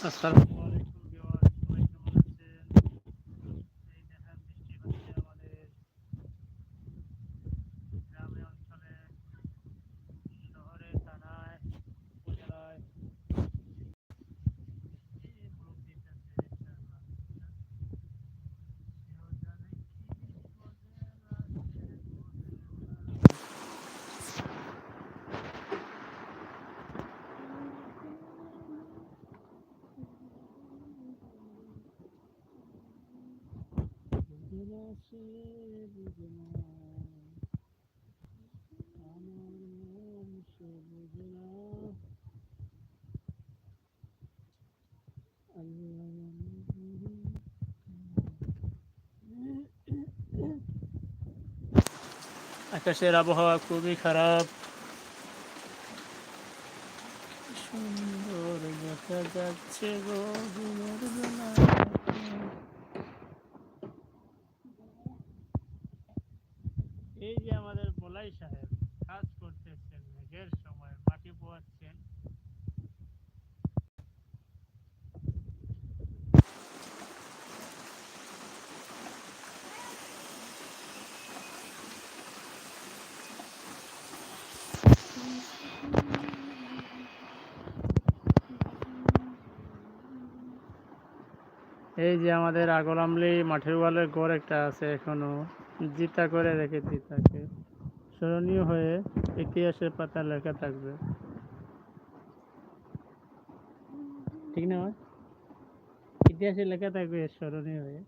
আসসালামু আলাইকুম ভিউয়ার্স সবাই কেমন আছেন এই দেখেন বৃষ্টি হচ্ছে আমাদের গ্রামে অঞ্চলে শহরে থানায় উপজেলায় এই যে গ্রুপ দিতেছে ইনশাআল্লাহ সেও জানে কি উপজেলা সে উপজেলা। বুঝে না সে বুঝে না আমার মন সে বুঝে না আল্লাহ আকাশের আবহাওয়া খুবই খারাপ। সুন্দর দেখা যাচ্ছে গো দিনের বেলা এই যে আমাদের বলাই সাহেব কাজ করতেছেন মেঘের সময় মাটি পোয়াচ্ছেন এই যে আমাদের আগলামলি মাঠের ওয়ালের গড় একটা আছে এখনও। জিতা করে রেখেছি তাকে। স্মরণীয় হয়ে ইতিহাসের পাতা লেখা থাকবে। ঠিক না ইতিহাসে লেখা থাকবে স্মরণীয় হয়ে।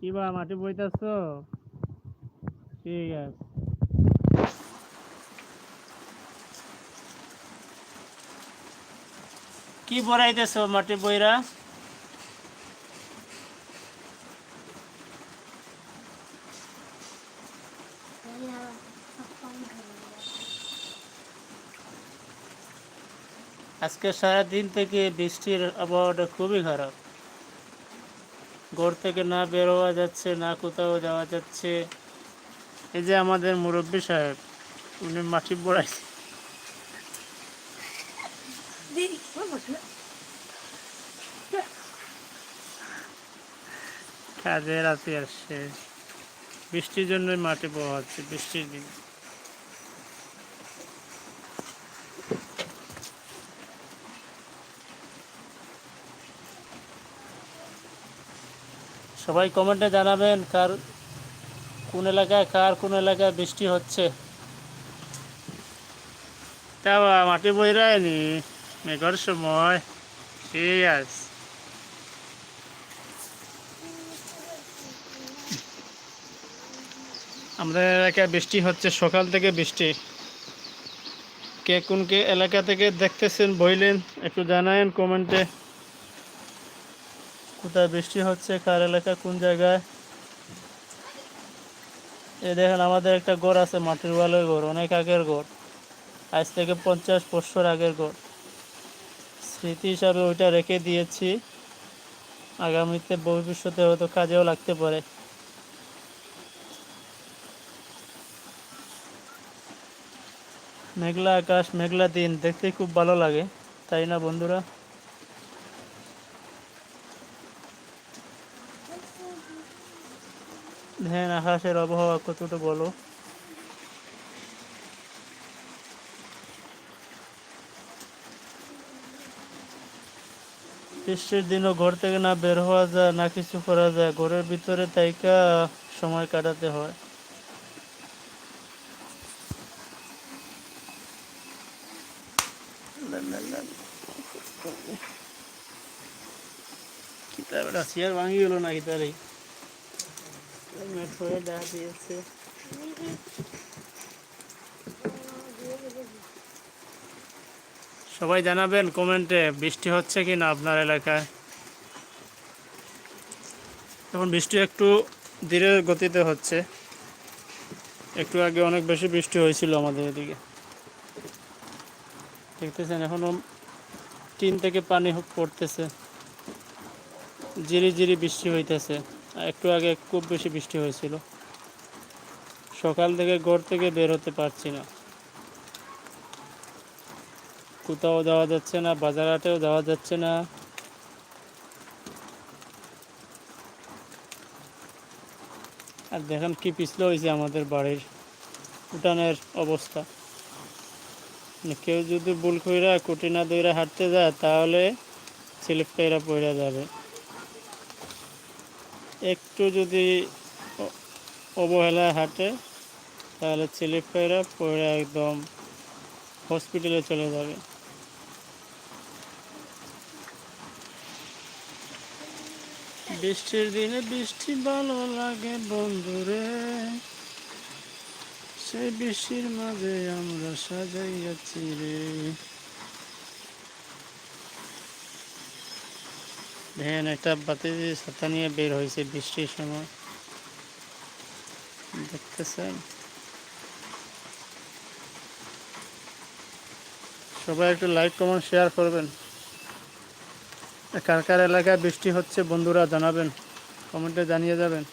কি বা মাটি বইতাছ? ঠিক আছে। কি বড়াইতেছ মাটি বইরা? আজকে সারাদিন থেকে বৃষ্টির আবহাওয়াটা খুবই খারাপ। ঘর থেকে না বের হওয়া যাচ্ছে, না কোথাও যাওয়া যাচ্ছে। এই যে আমাদের মুরব্বী সাহেব, উনি মাটি বড়াইছে আসছে। বৃষ্টির জন্যই মাটি বওয়া হচ্ছে, বৃষ্টির দিন। সবাই কমেন্টে জানাবেন কার, কোন এলাকায় কার, কোন এলাকায় বৃষ্টি হচ্ছে। তা মাটি বইরায়নি মেঘর সময়। আছে। আমাদের এলাকায় বৃষ্টি হচ্ছে, সকাল থেকে বৃষ্টি। কে কোন কে এলাকা থেকে দেখতেছেন, বইলেন, একটু জানায়েন কমেন্টে। কোথায় বৃষ্টি হচ্ছে, কার এলাকা, কোন জায়গায়? এই দেখেন, আমাদের একটা গড় আছে, মাটির ওয়ালের গড়, অনেক আগের গড়। আজ থেকে পঞ্চাশ বছর আগের গড়। স্মৃতি হিসাবে ওইটা রেখে দিয়েছি। আগামীতে ভবিষ্যতে হয়তো কাজেও লাগতে পারে। মেঘলা আকাশ, মেঘলা দিন, দেখতে খুব ভালো লাগে, তাই না বন্ধুরা? হ্যাঁ আকাশের আবহাওয়া কতটা বলো? বৃষ্টির দিনও ঘর থেকে না বের হওয়া যায়, না কিছু করা যায়। ঘরের ভিতরে তাইকা সময় কাটাতে হয়। ভাঙি গেল না কিতারে মেট্রোয়ে সবাই জানাবেন কমেন্টে, বৃষ্টি হচ্ছে কি না আপনার এলাকায়? এখন বৃষ্টি একটু ধীরে গতিতে হচ্ছে। একটু আগে অনেক বেশি বৃষ্টি হয়েছিল আমাদের এদিকে। দেখতেছেন এখনও টিন থেকে পানি পড়তেছে। জিরি জিরি বৃষ্টি হইতেছে। একটু আগে খুব বেশি বৃষ্টি হয়েছিল। সকাল থেকে ঘর থেকে বের হতে পারছি না। কোথাও যাওয়া যাচ্ছে না বাজার হাটেও যাওয়া যাচ্ছে না। আর দেখেন কি পিছলে হয়েছে আমাদের বাড়ির উঠানের অবস্থা। মানে কেউ যদি ভুল কইরা কুটি না দইরা হাঁটতে যায়, তাহলে স্লিপ কইরা পড়ে যাবে। একটু যদি অবহেলায় হাঁটে, তাহলে স্লিপ পড়ে একদম হসপিটালে চলে যাবে। বৃষ্টির দিনে বৃষ্টি ভালো লাগে বন্ধুরে সেই বৃষ্টির মাঝে আমরা সাজাইয়াছি রে। দেখেন, একটা বাতি ছাতা নিয়ে বের হয়েছে বৃষ্টির সময়। দেখতেছেন? সবাই একটু লাইক কমেন্ট শেয়ার করবেন। কার কার এলাকায় বৃষ্টি হচ্ছে বন্ধুরা জানাবেন, কমেন্টে জানিয়ে যাবেন।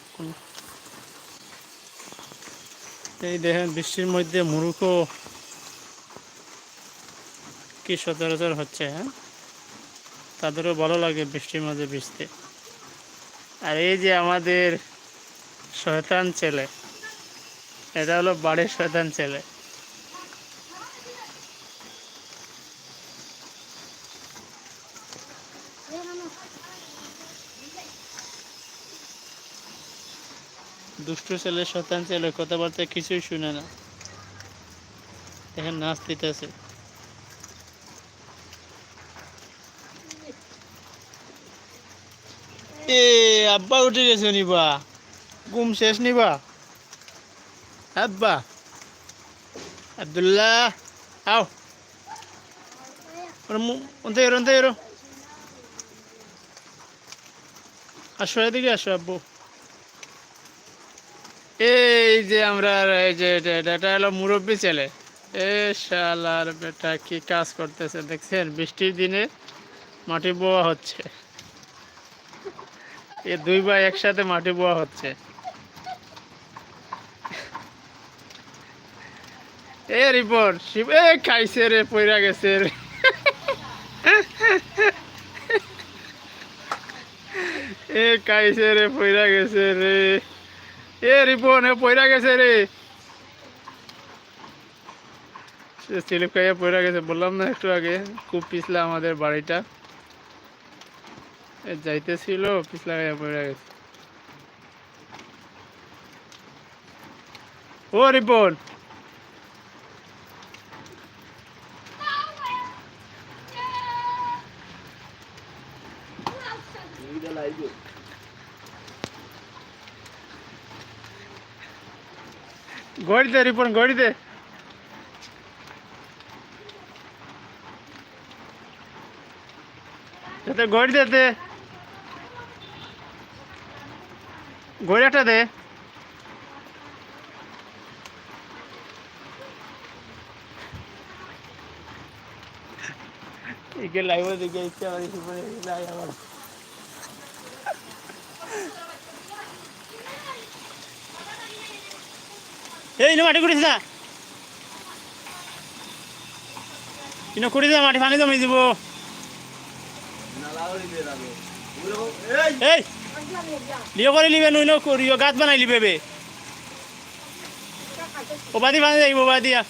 এই দেখেন বৃষ্টির মধ্যে মুরুখও কি সচরাচর হচ্ছে হ্যাঁ? তাদেরও ভালো লাগে বৃষ্টির মধ্যে ভিজতে। আর এই যে আমাদের শয়তান ছেলে, এটা হলো বাড়ির শয়তান ছেলে। দুষ্ট ছেলে শতান ছেলে কথাবার্তা কিছুই শুনে না। এখন নাচ দিতেছে। এ, আব্বা উঠে গেছে নিবা। ঘুম শেষ নিবা? আব্বা। আব্দুল্লাহ, আও। ওর মু- অন্তে এরো অন্তে এরো। আসো এদিকে আসো, আব্বু। এই যে আমরা, এই যে, এটা- হলো মুরব্বী ছেলে। এ শালার বেটা কি কাজ করতেছে দেখছেন? বৃষ্টির দিনে মাটি বোয়া হচ্ছে। এ দুই ভাই একসাথে মাটি বোয়া হচ্ছে। এ রিপোর্ট শিব, এ খাইছে রে, পইরা গেছে রে। এ খাইছে রে, পইরা গেছে রে। এ রিপন, এ পয়রা গেছে রে। স্লিপ খাইয়া পয়রা গেছে, বললাম না একটু আগে, খুব পিছলা আমাদের বাড়িটা। যাইতেছিল, পিছলা খাইয়া পয়রা গেছে। ও রিপন। গড়ি দে, রিপন, গড়ি দে। গড়ি দে দে। গড়ি একটা দে। একে লাইভ দিকে ইচ্ছা আমার এই ইনো মাটি কুড়িস না ইনো কুড়ি দে, মাটি পানি জমি দিব। এই, লিও করে লিবে নুইনো করিও গাছ বানাই লিবে বে। ও বাদি বানি যাইব বাদিয়া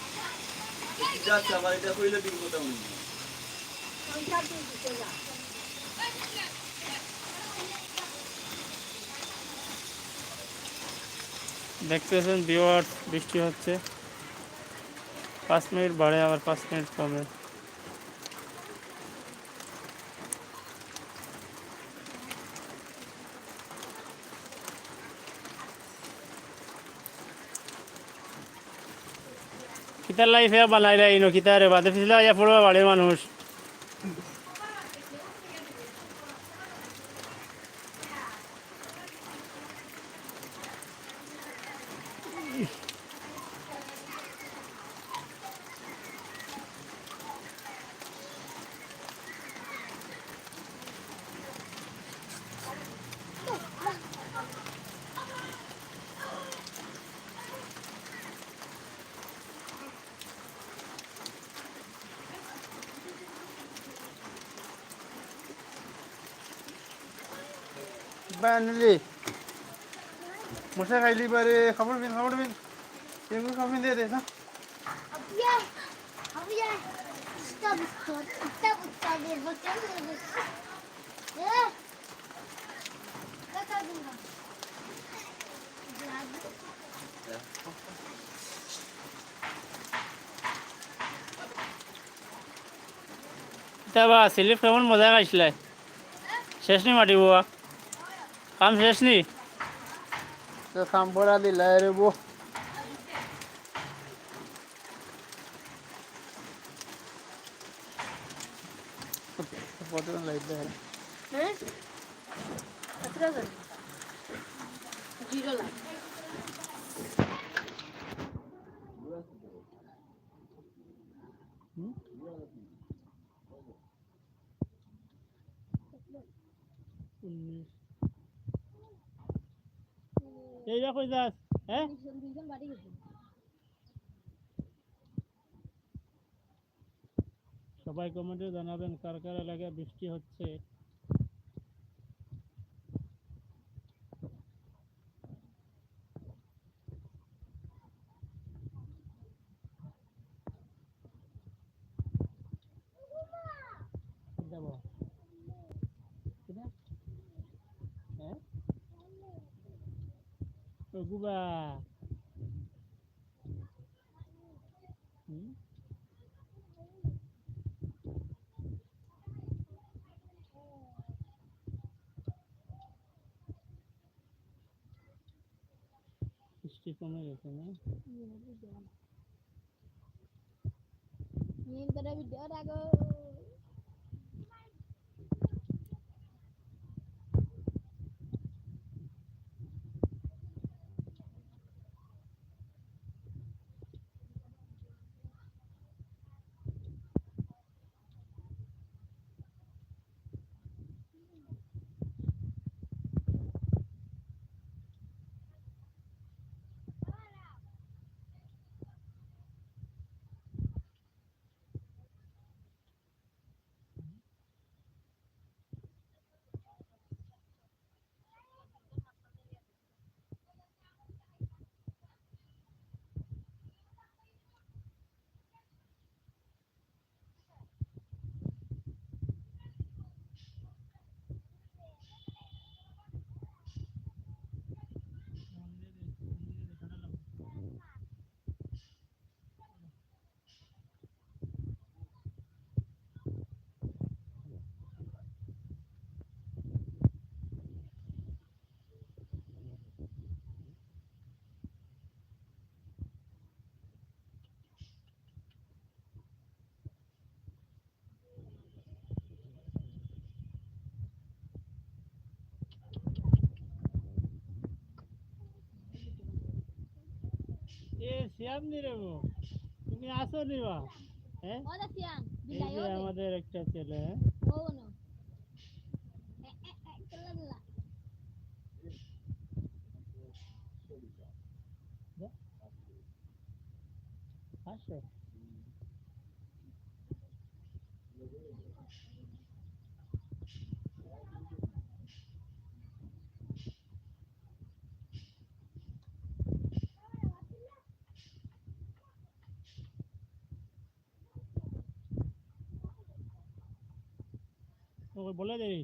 দেখতেছেন বিওয়ার বৃষ্টি হচ্ছে। পাঁচ মিনিট বাড়ে, আবার পাঁচ মিনিট কমে। কিতার লাইফ বানাইলা ইনো কিতারে বাদে ফিসলা ইয়া পড়বা বাড়ির মানুষ। বানালি মশা খাইলি পারে খাবার বিন খাবার বিন। এগুলো খাবার দিয়ে দে না। Abiye, abiye. Stop, stop, stop, stop. Bir काम शेष नहीं तो काम बोला दिलाए रे वो হ্যাঁ সবাই কমেন্টে জানাবেন কার কার এলাকায় বৃষ্টি হচ্ছে যাব কোথা? হ্যাঁ ও গুবা হুম বৃষ্টি কমে গেছে না Nin tada video dago. এ শ্যাম নি রে বউ। তুমি আসো নি বা হ্যাঁ. আমাদের একটা ছেলে হ্যাঁ ওকে বলে দেই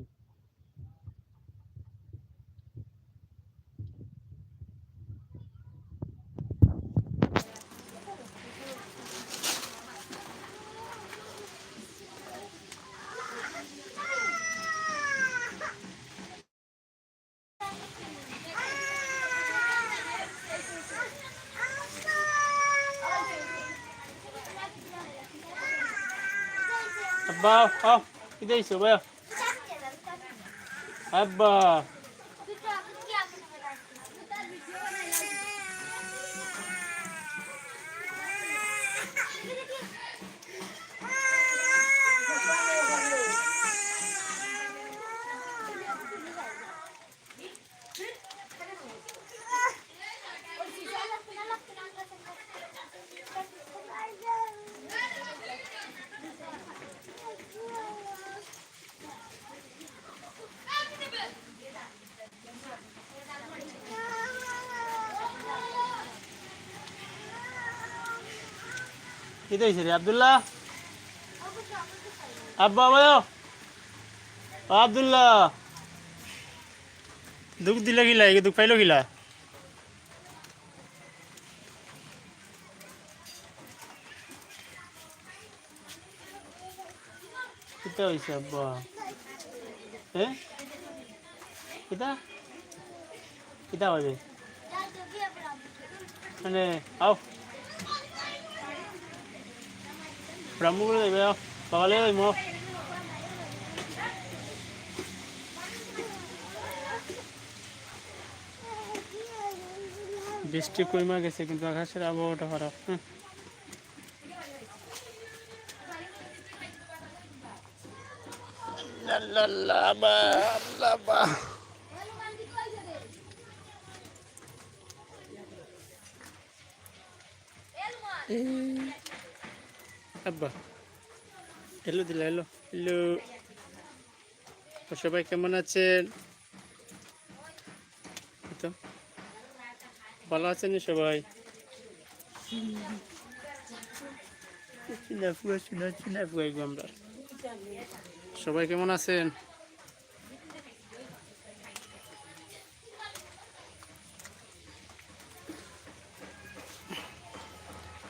আব্বা আও কি দিছো ভাই আব্বা কি দিয়েছে রে আবদুল্লাহ? আব্বা ও আবদুল্লাহ। দুঃখ দিলে গিলা, এই দুঃখ পাইলো গিলা? কিতা হয়েছে আব্বা? হ্যাঁ কিতা? কিতা হবে মানে আও। দেবে আও সকালে ওই মো বৃষ্টি কইমা গেছে কিন্তু আকাশের আবহাওয়াটা খারাপ হ্যাঁ লা লা লা বা লা বা আব্বা। এলো দিলা এলো তো সবাই কেমন আছেন? তো। ভালো আছেন সবাই? আমরা। সবাই কেমন আছেন?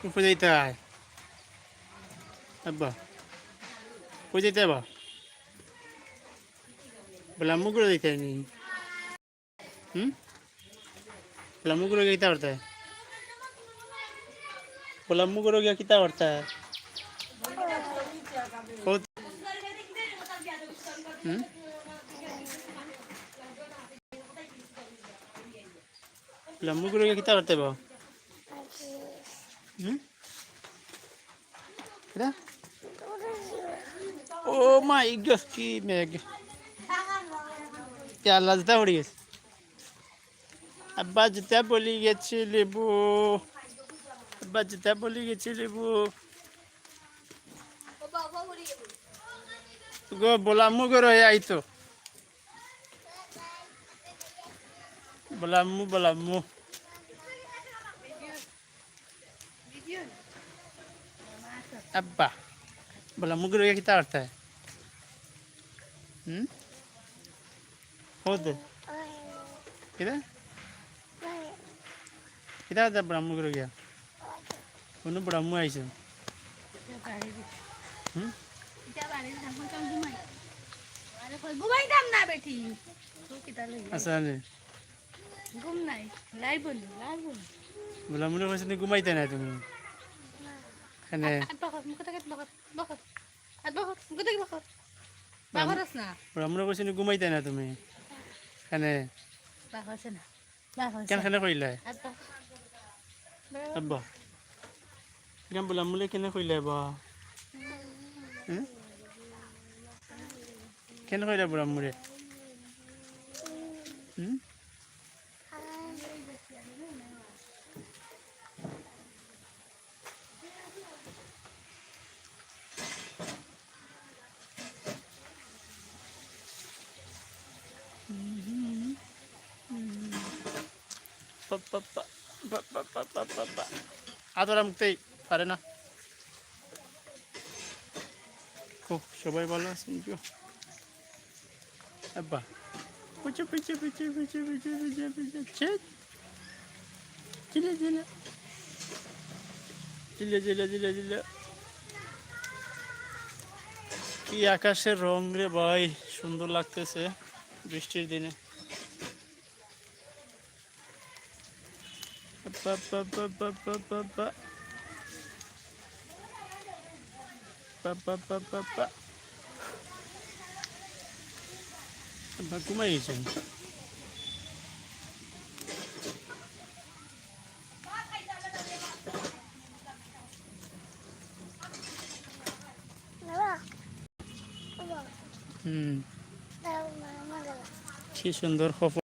উপরে যাইতে হয়। আব্বা কই যাইতে আবা বলে মুগুলো যাইতে নি হুম বলে মুগুলো গিয়ে করতে বলে মুগুলো গিয়ে কিতা করতে হুম বলে মুগুলো গিয়ে কিতা করতে বা হুম ও মাই গড কি মেঘ আল্লাহ যেটা পড়ে গেছে আব্বা যেটা বলি গেছে লেবু আব্বা যেটা বলি গেছে লেবু গো বলামু গো রয়ে আইতো বলামু বলামু আব্বা বলামু গো রয়ে কিতা করতে হয় হুম ಹೋದೆ ಇದೆ ಇದಾದ ಬ್ರಹ್ಮಗುರಿಗೆ ಒಂದು ಬ್ರಹ್ಮ ಆಯ್ತು ಹ್ಞೂ গুলামুনি কৈছে নি ঘুমাইতে নাই তুমি এনে আমরা কৈছিলো ঘুমাইতা না তুমি? কেনে? কেন কেনে কৰিলে আব্বা। কেন বোলা মোলে কেনে কৰিলে বা হ্যাঁ? কেনে কৰিলে বোলা মোৰে পারে না খুব সবাই ভালো আছেন কি আকাশের রং রে ভাই? সুন্দর লাগতেছে বৃষ্টির দিনে। ঘুমাই গেছেন হুম। কি সুন্দর সফল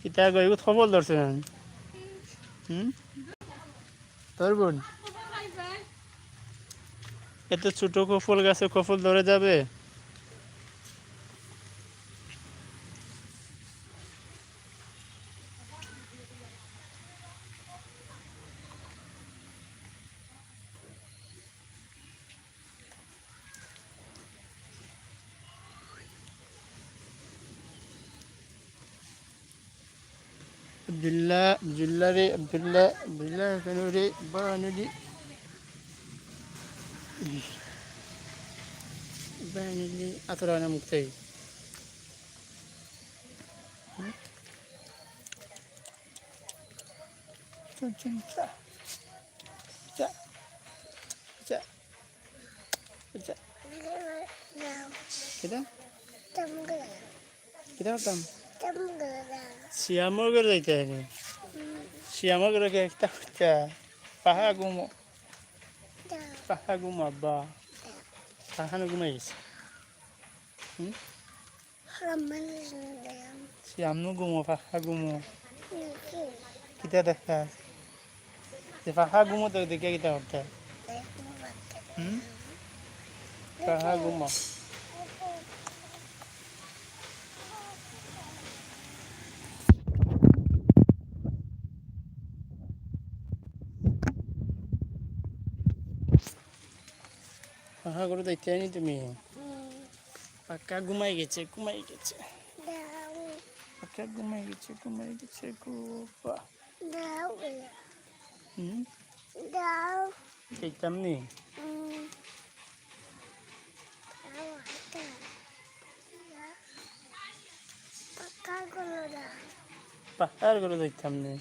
কিতা গই সফল ধরছেন হুম? তোর বোন? এত ছোট কফল গাছে কফল ধরে যাবে। Ba ano di, atura na muktay. Cun, cun, ca. পাহা গুমো আব্বা গেছে শ্যামনো গুমো কাকা গুমো কিতা দেখা যে কাকা গুমো তো দেখে কিতা করতে কাকা পাহা পাহা করে দেখতে হয়নি তুমি পাক্কা ঘুমাই গেছে ঘুমাই গেছে। পাক্কা ঘুমাই গেছে ঘুমাই গেছে গোপা হুম? দেখতাম নি? পাহাড় করে দেখতাম নি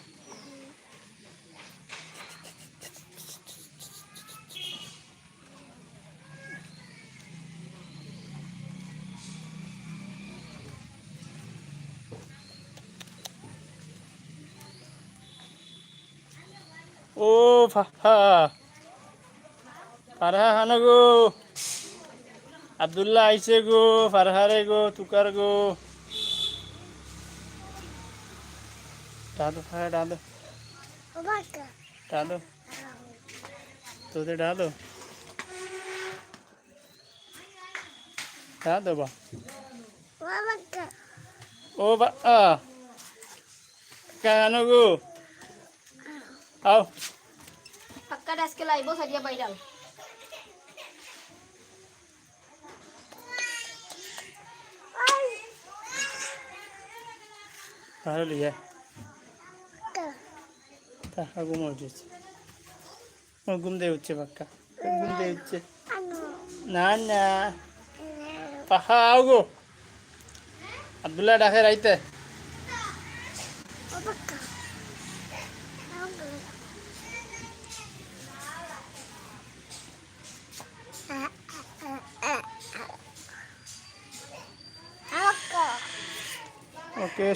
ও ফাহা ফারহা হানো গো আব্দুল্লাহ আইছে গো ফারহারে গো তুকার গো ডালো ফারহা ডালো ডালো তোদের ডালো ডালো বা ও বা আ কেন গো আও Pagka aske laibo sa dia viral. ভালো লিয়া তাহা ঘুম উঠেছে ও ঘুম দিয়ে উঠছে পাক্কা ঘুম দিয়ে উঠছে না না পাহা আও গো আবদুল্লাহ ডাকে রাইতে